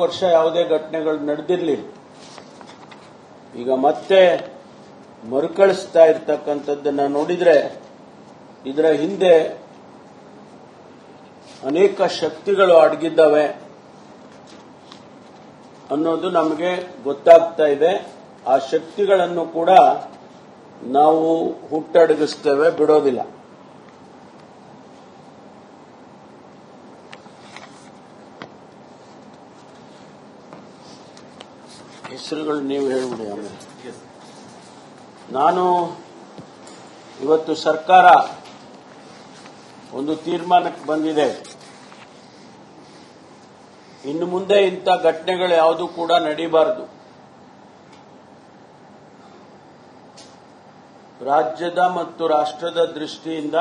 ವರ್ಷ ಯಾವುದೇ ಘಟನೆಗಳು ನಡೆದಿರಲಿಲ್ಲ. ಈಗ ಮತ್ತೆ ಮರುಕಳಿಸ್ತಾ ಇರ್ತಕ್ಕಂಥದ್ದನ್ನ ನೋಡಿದ್ರೆ ಇದರ ಹಿಂದೆ ಅನೇಕ ಶಕ್ತಿಗಳು ಅಡಗಿದ್ದಾವೆ ಅನ್ನೋದು ನಮಗೆ ಗೊತ್ತಾಗ್ತಾ ಇದೆ. ಆ ಶಕ್ತಿಗಳನ್ನು ಕೂಡ ನಾವು ಹುಟ್ಟಡಗಿಸ್ತೇವೆ, ಬಿಡೋದಿಲ್ಲ. ಹೆಸರುಗಳು ನೀವು ಹೇಳ್ಬಿಡಿ ಆಮೇಲೆ ನಾನು ಇವತ್ತು ಸರ್ಕಾರ ಒಂದು ತೀರ್ಮಾನಕ್ಕೆ ಬಂದಿದೆ. ಇನ್ನು ಮುಂದೆ ಇಂಥ ಘಟನೆಗಳು ಯಾವುದು ಕೂಡ ನಡೀಬಾರದು. ರಾಜ್ಯದ ಮತ್ತು ರಾಷ್ಟ್ರದ ದೃಷ್ಟಿಯಿಂದ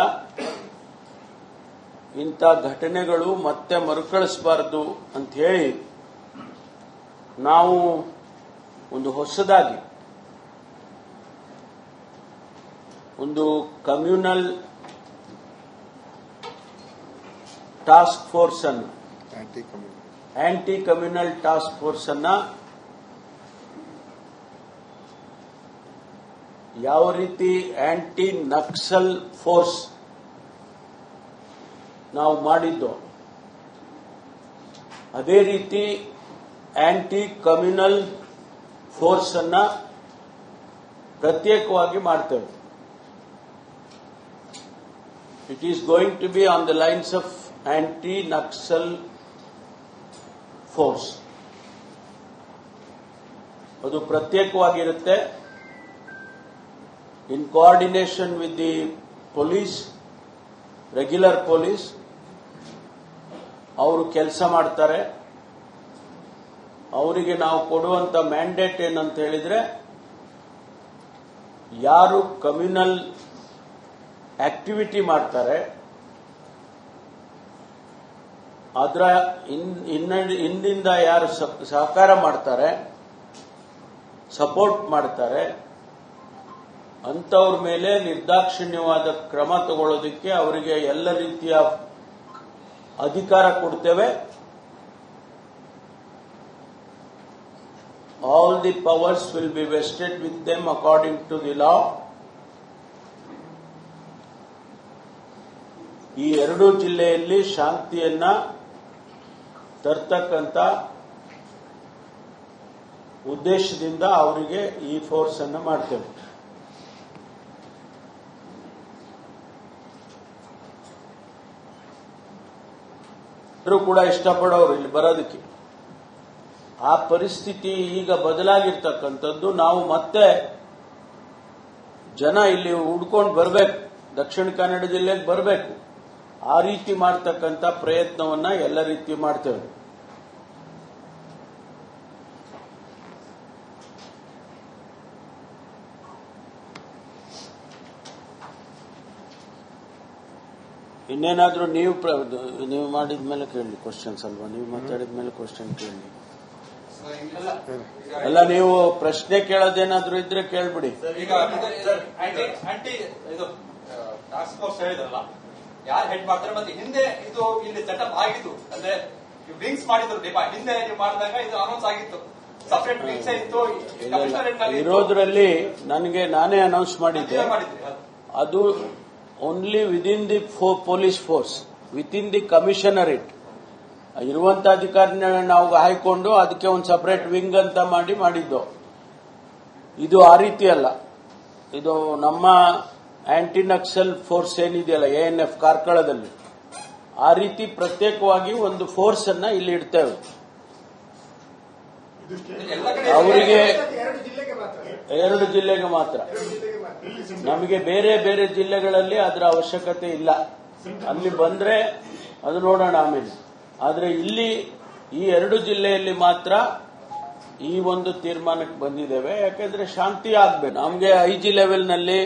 ಇಂಥ ಘಟನೆಗಳು ಮತ್ತೆ ಮರುಕಳಿಸಬಾರದು ಅಂತ ಹೇಳಿ ನಾವು ಒಂದು ಹೊಸದಾಗಿ, ಒಂದು ಕಮ್ಯುನಲ್ ಟಾಸ್ಕ್ ಫೋರ್ಸ್ ಅನ್ನು ಆಂಟಿ ಕಮ್ಯುನಲ್ ಟಾಸ್ಕ್ ಫೋರ್ಸ್ ಅನ್ನ ಯಾವ ರೀತಿ ಆಂಟಿ ನಕ್ಸಲ್ ಫೋರ್ಸ್ ನಾವು ಮಾಡಿದ್ದು, ಅದೇ ರೀತಿ ಆಂಟಿ ಕಮ್ಯುನಲ್ ಫೋರ್ಸ್ ಅನ್ನ ಪ್ರತ್ಯೇಕವಾಗಿ ಮಾಡ್ತೇವೆ. It is going to be on the lines of anti Naxal force ಅದು ಪ್ರತ್ಯೇಕವಾಗಿರುತ್ತೆ. In coordination with the police regular police ಅವರು ಕೆಲಸ ಮಾಡ್ತಾರೆ. ಅವರಿಗೆ ನಾವು ಕೊಡುವಂತ ಮ್ಯಾಂಡೇಟ್ ಏನಂತ ಹೇಳಿದ್ರೆ, ಯಾರು ಕಮ್ಯುನಲ್ ಆಕ್ಟಿವಿಟಿ ಮಾಡ್ತಾರೆ, ಅದರ ಹಿಂದಿಂದ ಯಾರು ಸಹಕಾರ ಮಾಡ್ತಾರೆ ಸಪೋರ್ಟ್ ಮಾಡ್ತಾರೆ ಅಂತವ್ರ ಮೇಲೆ ನಿರ್ದಾಕ್ಷಿಣ್ಯವಾದ ಕ್ರಮ ತಗೊಳ್ಳೋದಕ್ಕೆ ಅವರಿಗೆ ಎಲ್ಲ ರೀತಿಯ ಅಧಿಕಾರ ಕೊಡ್ತೇವೆ. All the powers will be vested with them according to the law. ಈ ಎರಡೂ ಜಿಲ್ಲೆಯಲ್ಲಿ ಶಾಂತಿಯನ್ನ ತರ್ತಕ್ಕಂಥ ಉದ್ದೇಶದಿಂದ ಅವರಿಗೆ ಈ ಫೋರ್ಸ್ ಅನ್ನು ಮಾಡ್ತೇವೆ ಕೂಡ ಇಷ್ಟಪಡೋರು ಇಲ್ಲಿ ಬರೋದಕ್ಕೆ ಆ ಪರಿಸ್ಥಿತಿ ಈಗ ಬದಲಾಗಿರ್ತಕ್ಕಂಥದ್ದು. ನಾವು ಮತ್ತೆ ಜನ ಇಲ್ಲಿ ಹುಡ್ಕೊಂಡು ಬರಬೇಕು. ದಕ್ಷಿಣ ಕನ್ನಡ ಜಿಲ್ಲೆಗೆ ಬರಬೇಕು. ಆ ರೀತಿ ಮಾಡ್ತಕ್ಕಂಥ ಪ್ರಯತ್ನವನ್ನ ಎಲ್ಲ ರೀತಿ ಮಾಡ್ತೇವೆ. ಇನ್ನೇನಾದ್ರೂ ನೀವು ನೀವು ಮಾಡಿದ ಮೇಲೆ ಕೇಳಿ ಕ್ವಶನ್ಸ್ ಅಲ್ವಾ? ನೀವು ಮಾತಾಡಿದ ಮೇಲೆ ಕ್ವಶನ್ ಕೇಳಿ. ಅಲ್ಲ ನೀವು ಪ್ರಶ್ನೆ ಕೇಳೋದೇನಾದ್ರೂ ಇದ್ರೆ ಕೇಳ್ಬಿಡಿ. ಈಗ ಆಂಟಿ ಇದು ಟಾಸ್ಕ್ ಫೋರ್ಸ್ ಹೇಳಿದ್ರಲ್ಲ ಯಾರು ಹೆಡ್ ಮಾಡ್ತಾರೆ ಮತ್ತೆ ಹಿಂದೆ ಇದು ಇಲ್ಲಿ ಸೆಟಪ್ ಆಗಿತ್ತು ಅಂದ್ರೆ ವಿಂಗ್ಸ್ ಮಾಡಿದ್ರು ಡಿಪಾ ಹಿಂದೆ ನೀವು ಮಾಡಿದಾಗ ಇದು ಅನೌನ್ಸ್ ಆಗಿತ್ತು. ಸಪರೇಟ್ ವಿಂಗ್ಸ್ ಇತ್ತು. ಇರೋದ್ರಲ್ಲಿ ನನಗೆ ನಾನೇ ಅನೌನ್ಸ್ ಮಾಡಿದ್ದೆ. ಅದು only within the police force with in the commissionerate ಇರುವಂತ ಅಧಿಕಾರಿನ ನಾವು ಹಾಯ್ಕೊಂಡು ಅದಕ್ಕೆ ಒಂದು ಸಪರೇಟ್ ವಿಂಗ್ ಅಂತ ಮಾಡಿ ಮಾಡಿದ್ದು. ಇದು ಆ ರೀತಿ ಅಲ್ಲ. ಇದು ನಮ್ಮ ಆಂಟಿ ನಕ್ಸಲ್ ಫೋರ್ಸ್ ಏನಿದೆಯಲ್ಲ ಎ ಎನ್ ಎಫ್ ಕಾರ್ಕಳದಲ್ಲಿ, ಆ ರೀತಿ ಪ್ರತ್ಯೇಕವಾಗಿ ಒಂದು ಫೋರ್ಸ್ ಅನ್ನ ಇಲ್ಲಿ ಇಡ್ತೇವೆ. ಅವರಿಗೆ ಎರಡು ಜಿಲ್ಲೆಗೆ ಮಾತ್ರ. ನಮಗೆ ಬೇರೆ ಬೇರೆ ಜಿಲ್ಲೆಗಳಲ್ಲಿ ಅದರ ಅವಶ್ಯಕತೆ ಇಲ್ಲ. ಅಲ್ಲಿ ಬಂದ್ರೆ ಅದು ನೋಡೋಣ ಆಮೇಲೆ. ಆದ್ರೆ ಇಲ್ಲಿ ಈ ಎರಡು ಜಿಲ್ಲೆಯಲ್ಲಿ ಮಾತ್ರ ಈ ಒಂದು ತೀರ್ಮಾನಕ್ಕೆ ಬಂದಿದ್ದೇವೆ. ಯಾಕೆಂದ್ರೆ ಶಾಂತಿ ಆಗ್ಬೇಕು. ನಮಗೆ ಐ ಜಿ ಲೆವೆಲ್ನಲ್ಲಿ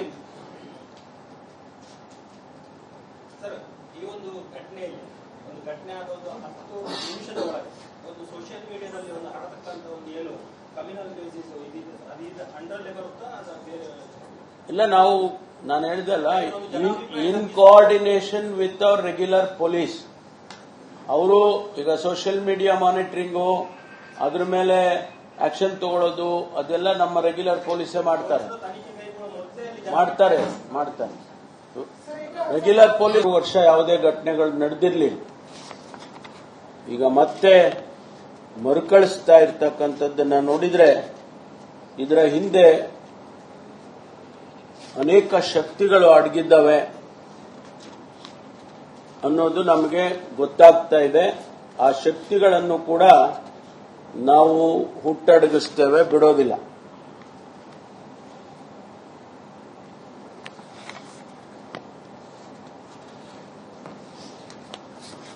ಇಲ್ಲ ನಾವು ನಾನು ಹೇಳಿದಲ್ಲ in coordination with our regular police ಅವರು ಈಗ ಸೋಷಿಯಲ್ ಮೀಡಿಯಾ ಮಾನಿಟರಿಂಗು ಅದ್ರ ಮೇಲೆ ಆಕ್ಷನ್ ತಗೊಳ್ಳೋದು ಅದೆಲ್ಲ ನಮ್ಮ ರೆಗ್ಯುಲರ್ ಪೊಲೀಸೇ ಮಾಡ್ತಾರೆ. ಮಾಡ್ತಾರೆ ಮಾಡ್ತಾರೆ. ರೆಗ್ಯುಲರ್ ಪೊಲೀಸ್ ವರ್ಷ ಯಾವುದೇ ಘಟನೆಗಳು ನಡೆದಿರ್ಲಿ ಈಗ ಮತ್ತೆ ಮರುಕಳಿಸ್ತಾ ಇರ್ತಕ್ಕಂಥದ್ದನ್ನ ನೋಡಿದ್ರೆ, ಇದರ ಹಿಂದೆ ಅನೇಕ ಶಕ್ತಿಗಳು ಅಡಗಿದ್ದಾವೆ. ಅನ್ನೋದು ನಮಗೆ ಗೊತ್ತಾಗ್ತಾ ಇದೆ. ಆ ಶಕ್ತಿಗಳನ್ನು ಕೂಡ ನಾವು ಹುಟ್ಟಡಗಿಸ್ತೇವೆ ಬಿಡೋದಿಲ್ಲ.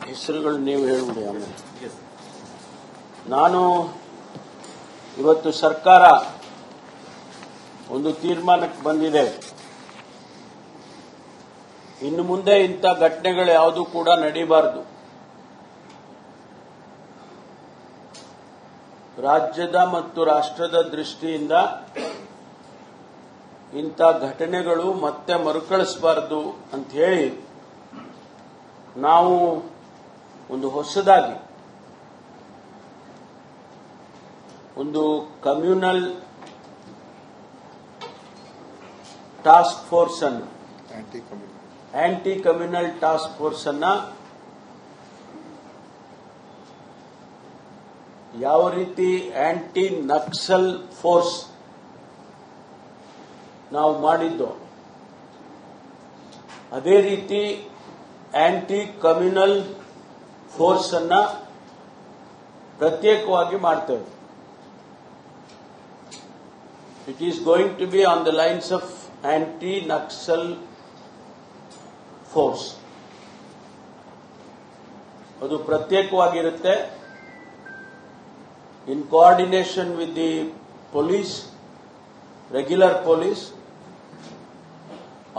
ಹೆಸರುಗಳು ನೀವು ಹೇಳ್ಬಿಡಿ ಆಮೇಲೆ. ನಾನು ಇವತ್ತು ಸರ್ಕಾರ ಒಂದು ತೀರ್ಮಾನಕ್ಕೆ ಬಂದಿದೆ. ಇನ್ನು ಮುಂದೆ ಇಂಥ ಘಟನೆಗಳು ಯಾವುದು ಕೂಡ ನಡೀಬಾರದು. ರಾಜ್ಯದ ಮತ್ತು ರಾಷ್ಟ್ರದ ದೃಷ್ಟಿಯಿಂದ ಇಂಥ ಘಟನೆಗಳು ಮತ್ತೆ ಮರುಕಳಿಸಬಾರದು ಅಂತ ಹೇಳಿ ನಾವು ಒಂದು ಹೊಸದಾಗಿ ಒಂದು ಕಮ್ಯುನಲ್ ಟಾಸ್ಕ್ ಫೋರ್ಸ್ ಅನ್ನು ಆಂಟಿ ಕಮ್ಯುನಲ್ ಟಾಸ್ಕ್ ಫೋರ್ಸ್ ಅನ್ನ ಯಾವ ರೀತಿ ಆಂಟಿ ನಕ್ಸಲ್ ಫೋರ್ಸ್ ನಾವು ಮಾಡಿದ್ದು, ಅದೇ ರೀತಿ ಆಂಟಿ ಕಮ್ಯುನಲ್ ಫೋರ್ಸ್ ಅನ್ನ ಪ್ರತ್ಯೇಕವಾಗಿ ಮಾಡ್ತೇವೆ. It is going to be on the lines of anti Naxal force ಅದು ಪ್ರತ್ಯೇಕವಾಗಿರುತ್ತೆ. In coordination with the police regular police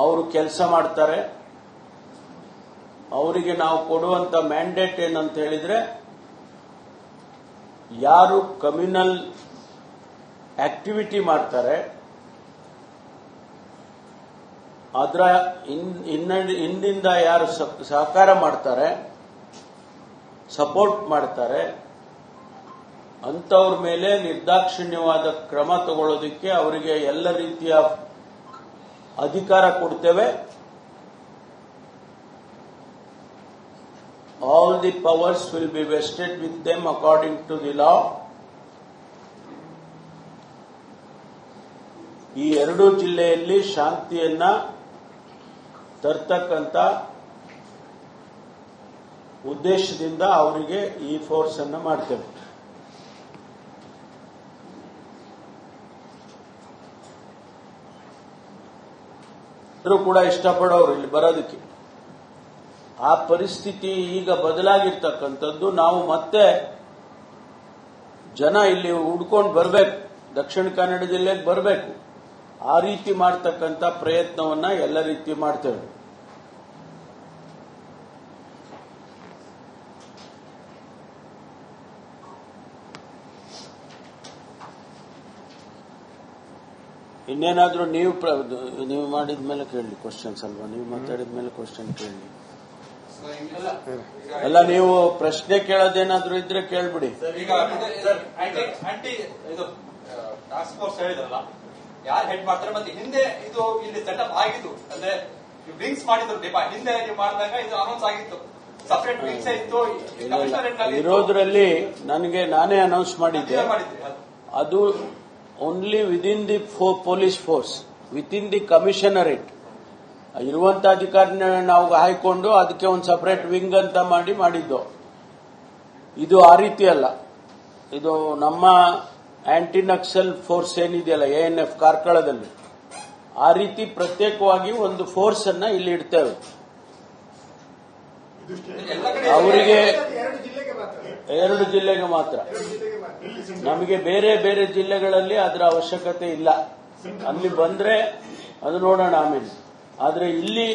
ಅವರು ಕೆಲಸ ಮಾಡ್ತಾರೆ. ಅವರಿಗೆ ನಾವು ಕೊಡುವಂತ ಮ್ಯಾಂಡೇಟ್ ಏನಂತ ಹೇಳಿದ್ರೆ, ಯಾರು ಕಮ್ಯುನಲ್ ಆಕ್ಟಿವಿಟಿ ಮಾಡ್ತಾರೆ ಅದರ ಹಿಂದಿಂದ ಯಾರು ಸಹಕಾರ ಮಾಡ್ತಾರೆ, ಸಪೋರ್ಟ್ ಮಾಡ್ತಾರೆ, ಅಂಥವ್ರ ಮೇಲೆ ನಿರ್ದಾಕ್ಷಿಣ್ಯವಾದ ಕ್ರಮ ತಗೊಳ್ಳೋದಕ್ಕೆ ಅವರಿಗೆ ಎಲ್ಲ ರೀತಿಯ ಅಧಿಕಾರ ಕೊಡ್ತೇವೆ. All the powers will be vested with them according to the law ಈ ಎರಡೂ ಜಿಲ್ಲೆಯಲ್ಲಿ ಶಾಂತಿಯನ್ನ ತರ್ತಕ್ಕಂಥ ಉದ್ದೇಶದಿಂದ ಅವರಿಗೆ ಈ ಫೋರ್ಸ್ ಅನ್ನು ಮಾಡ್ತೇವೆ. ಕೂಡ ಇಷ್ಟಪಡೋರು ಇಲ್ಲಿ ಬರೋದಕ್ಕೆ. ಆ ಪರಿಸ್ಥಿತಿ ಈಗ ಬದಲಾಗಿರ್ತಕ್ಕಂಥದ್ದು. ನಾವು ಮತ್ತೆ ಜನ ಇಲ್ಲಿ ಹುಡ್ಕೊಂಡು ಬರಬೇಕು. ದಕ್ಷಿಣ ಕನ್ನಡ ಜಿಲ್ಲೆಗೆ ಬರಬೇಕು. ಆ ರೀತಿ ಮಾಡ್ತಕ್ಕಂಥ ಪ್ರಯತ್ನವನ್ನ ಎಲ್ಲ ರೀತಿ ಮಾಡ್ತೇವೆ. ಇನ್ನೇನಾದ್ರೂ ನೀವು ನೀವು ಮಾಡಿದ ಮೇಲೆ ಕೇಳಿ ಕ್ವಶನ್ಸ್ ಅಲ್ವಾ? ನೀವು ಮಾತಾಡಿದ ಮೇಲೆ ಕ್ವಶನ್ ಕೇಳಿ ಅಲ್ಲ, ನೀವು ಪ್ರಶ್ನೆ ಕೇಳೋದೇನಾದ್ರೂ ಇದ್ರೆ ಕೇಳ್ಬಿಡಿ. ಯಾರು ಹೆಡ್ ಮಾಡ್ತಾರೆ ಮತ್ತೆ ಹಿಂದೆ ಇದು ಇಲ್ಲಿ ಸೆಟಪ್ ಆಗಿತ್ತು ಅಂದ್ರೆ ವಿಂಗ್ಸ್ ಮಾಡಿದ್ರು ಡಿಪಾ ಹಿಂದೆ ನೀವು ಮಾಡಿದಾಗ ಇದು ಅನೌನ್ಸ್ ಆಗಿತ್ತು. ಸಪರೇಟ್ ವಿಂಗ್ಸ್ ಇತ್ತು. ಇರೋದ್ರಲ್ಲಿ ನನಗೆ ನಾನೇ ಅನೌನ್ಸ್ ಮಾಡಿದ್ದೆ. ಅದು. Only within the police force with in the commissionerate ಇರುವಂತ ಅಧಿಕಾರಿನ ನಾವು ಹಾಯ್ಕೊಂಡು ಅದಕ್ಕೆ ಒಂದು ಸಪರೇಟ್ ವಿಂಗ್ ಅಂತ ಮಾಡಿ ಮಾಡಿದ್ದು. ಇದು ಆ ರೀತಿ ಅಲ್ಲ. ಇದು ನಮ್ಮ ಆಂಟಿ ನಕ್ಸಲ್ ಫೋರ್ಸ್ ಏನಿದೆಯಲ್ಲ, ಎ ಎನ್ ಎಫ್ ಕಾರ್ಕಳದಲ್ಲಿ, ಆ ರೀತಿ ಪ್ರತ್ಯೇಕವಾಗಿ ಒಂದು ಫೋರ್ಸ್ ಅನ್ನ ಇಲ್ಲಿ ಇಡ್ತೇವೆ. ಅವರಿಗೆ ಎರಡು ಜಿಲ್ಲೆಗೆ ಮಾತ್ರ. ನಮಗೆ ಬೇರೆ ಬೇರೆ ಜಿಲ್ಲೆಗಳಲ್ಲಿ ಅದರ ಅವಶ್ಯಕತೆ ಇಲ್ಲ. ಅಲ್ಲಿ ಬಂದ್ರೆ ಅದು ನೋಡೋಣ ಆಮೇಲೆ. ಆದರೆ ಇಲ್ಲಿ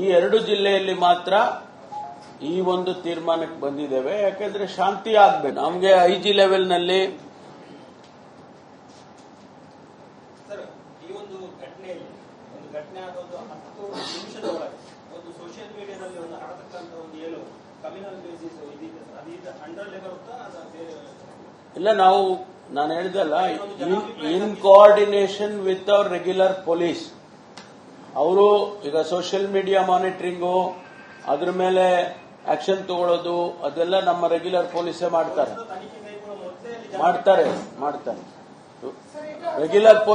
ಈ ಎರಡು ಜಿಲ್ಲೆಯಲ್ಲಿ ಮಾತ್ರ ಈ ಒಂದು ತೀರ್ಮಾನಕ್ಕೆ ಬಂದಿದ್ದೇವೆ. ಯಾಕಂದ್ರೆ ಶಾಂತಿ ಆಗ್ಬೇಕು. ನಮಗೆ ಐ ಜಿ ಲೆವೆಲ್ನಲ್ಲಿ ಸರ್ ಈ ಒಂದು ಘಟನೆಯಲ್ಲಿ ಒಂದು ಘಟನೆ ಆಗೋದು ಹತ್ತು ನಿಮಿಷದ ಒಳಗೆ ಒಂದು ಸೋಷಿಯಲ್ ಮೀಡಿಯಾದಲ್ಲಿ ಒಂದು ಹರಡತಕ್ಕಂತ ಒಂದು ಏನು ಕಮ್ಯುನಲ್ ಬೇಸಿಸ್ ಇದಿದೆ ಅದು ಇದು ಅಂಡರ್ ಬರುತ್ತಾ ಅದ ಬೇರೆ ಇಲ್ಲ ನಾವು ನಾನು ಹೇಳಿದಲ್ಲ in coordination with our regular police ಅವರು ಈಗ ಸೋಷಿಯಲ್ ಮೀಡಿಯಾ ಮಾನಿಟರಿಂಗು ಅದ್ರ ಮೇಲೆ ಆಕ್ಷನ್ ತಗೊಳ್ಳೋದು ಅದೆಲ್ಲ ನಮ್ಮ ರೆಗ್ಯುಲರ್ ಪೊಲೀಸೇ ಮಾಡ್ತಾರೆ. ಮಾಡ್ತಾರೆ ಮಾಡ್ತಾರೆ. Regular police